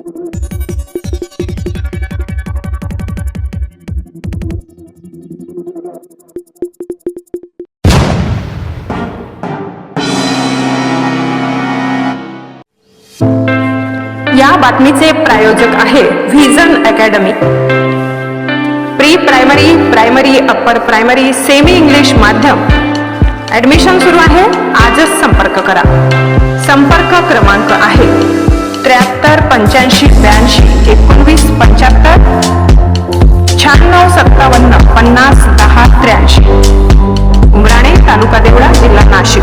या बातमीचे प्रायोजक आहे vision academy pre primary primary upper primary semi English माध्यम. ऍडमिशन सुरू आहे. आज पंच्याऐंशी ब्याऐंशी एकोणवीस पंच्याहत्तर शहाण्णव सत्तावन्न पन्नास दहा त्र्याऐंशी. उमराणे तालुका देवळा जिल्हा नाशिक.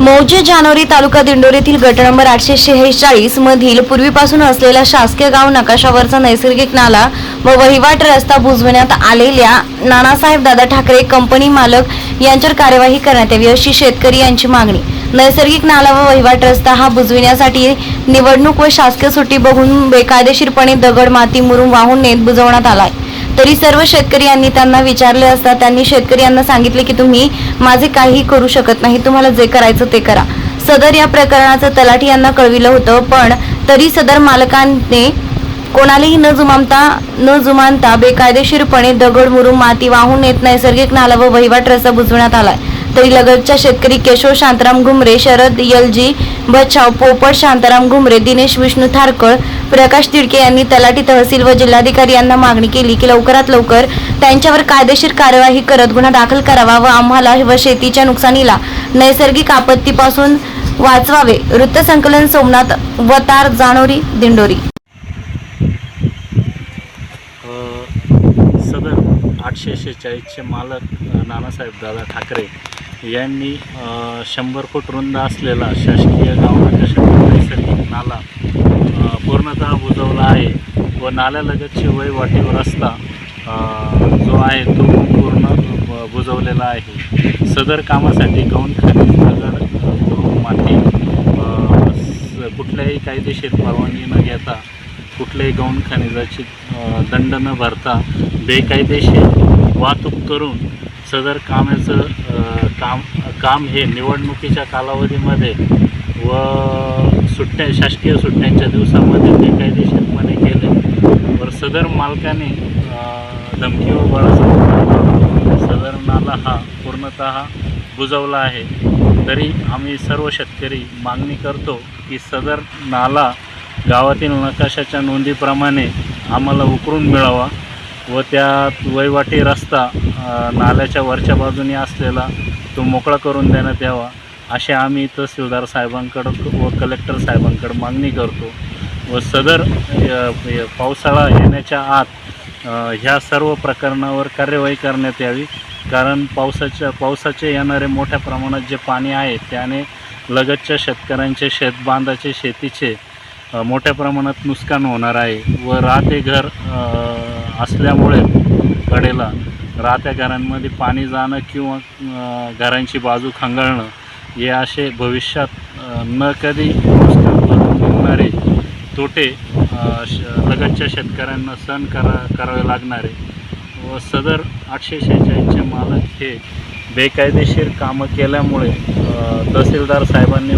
मौजे जानोरी तालुका दिंडोरीतील गट नंबर आठशे शेहेचाळीस मधील पूर्वीपासून असलेला शासकीय गाव नकाशावरचा नैसर्गिक नाला व वहिवाट रस्ता बुजवण्यात आलेल्या नानासाहेब दादा ठाकरे कंपनी मालक यांच्यावर कार्यवाही करण्यात यावी अशी शेतकरी यांची मागणी. नैसर्गिक नाला व वहिवाट रस्ता हा बुजविण्यासाठी निवडणूक व शासकीय सुट्टी बघून बेकायदेशीरपणे दगड माती मुरून वाहून नेत बुजवण्यात आलाय. तरी सर्व शेतकरी यांनी त्यांना विचारले असता त्यांनी शेतकरी यांना सांगितले की तुम्ही माझे काहीही करू शकत नाही तुम्हाला जे करायचं ते करा. सदर या प्रकरणाचं तलाठी यांना कळविलं होतं पण तरी सदर मालकाने कोणालाही न जुमानता न जुमानता बेकायदेशीरपणे दगड मुरून माती वाहून नेत नैसर्गिक नाला व वहिवाट रस्ता बुजवण्यात आलाय. तरी लगतच्या शेतकरी केशव शांताराम घुमरे शरद यलजी बचाव पोपट शांताराम घुमरे दिनेश विष्णू थारकळ प्रकाश तिडके यांनी तलाठी तहसील व जिल्हाधिकारी यांना मागणी केली की लवकरात लवकर त्यांच्यावर कायदेशीर कार्यवाही करत गुन्हा दाखल करावा व आम्हाला व शेतीच्या नुकसानीला नैसर्गिक आपत्तीपासून वाचवावे. वृत्तसंकलन सोमनाथ वतार जानोरी दिंडोरी. सदर आठशे शेहेचाळीसचे मालक नानासाहेब दादा ठाकरे यांनी शंभर फूट रुंद असलेला शासकीय गाव नैसर्गिक नाला पूर्णतः बुजवला आहे व नाल्यालगतची वयवाटीवर रस्ता जो आहे तो पूर्ण बुजवलेला आहे. सदर कामासाठी गौण खनिज दगड माती स- कुठल्याही कायदेशीर परवानगी न घेता कुठल्याही गौण खनिजाची दंड न भरता बेकायदेशीर वाहतूक करून सदर कामाचं काम काम हे निवडणुकीच्या कालावधीमध्ये व सुट्ट्या शासकीय सुट्ट्यांच्या दिवसामध्ये बेकायदेशीरपणे केले. वर सदर मालकाने धमकी व बळाचा सदर नाला हा पूर्णतः बुजवला आहे. तरी आम्ही सर्व शेतकरी मागणी करतो की सदर नाला गावातील नकाशाच्या नोंदीप्रमाणे आम्हाला उकरून मिळावा व त्यात वहिवाटी रस्ता नाल्याच्या वरच्या बाजूने असलेला तो मोकळा करून देण्यात यावा असे आम्ही तहसीलदार साहेबांकडं व कलेक्टर साहेबांकडं मागणी करतो. व सदर पावसाळा येण्याच्या आत ह्या सर्व प्रकरणावर कार्यवाही करण्यात यावी कारण पावसाच्या पावसाचे येणारे मोठ्या प्रमाणात जे पाणी आहे त्याने लगतच्या शेतकऱ्यांचे शेतबांधाचे शेतीचे मोठ्या प्रमाणात नुकसान होणार आहे व राहते घर असल्यामुळे कडेला राहत्या घरांमध्ये पाणी जाणं किंवा घरांची बाजू खंगाळणं हे असे भविष्यात न कधी नुकसान होणारे तोटे श लगतच्या शेतकऱ्यांना सहन करा करावे लागणारे व सदर आठशे शेहेचाळीसचे मालक हे बेकायदेशीर कामं केल्यामुळे तहसीलदार साहेबांनी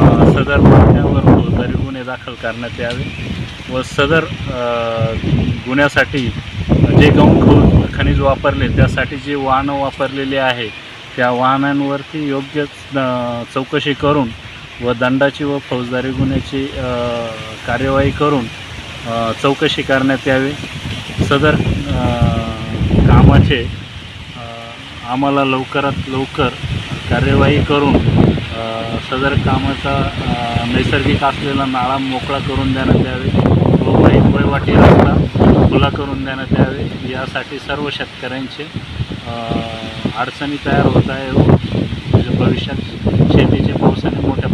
सदर मागण्यावर फौजदारी गुन्हे दाखल करण्यात यावे व सदर गुन्ह्यासाठी जे गौण खनिज वापरले त्यासाठी जे वाहनं वापरलेली आहे त्या वाहनांवरती योग्य चौकशी करून व दंडाची व फौजदारी गुन्ह्याची कार्यवाही करून चौकशी करण्यात यावी. सदर कामाचे आम्हाला लवकरात लवकर कार्यवाही करून सदर कामाचा नैसर्गिक असलेला नाळा मोकळा करून देण्यात यावे. व वै रस्ता खुला करून देण्यात यावे. यासाठी सर्व शेतकऱ्यांचे अडचणी तयार होत आहे व म्हणजे भविष्यात शेतीचे पावसाने मोठ्या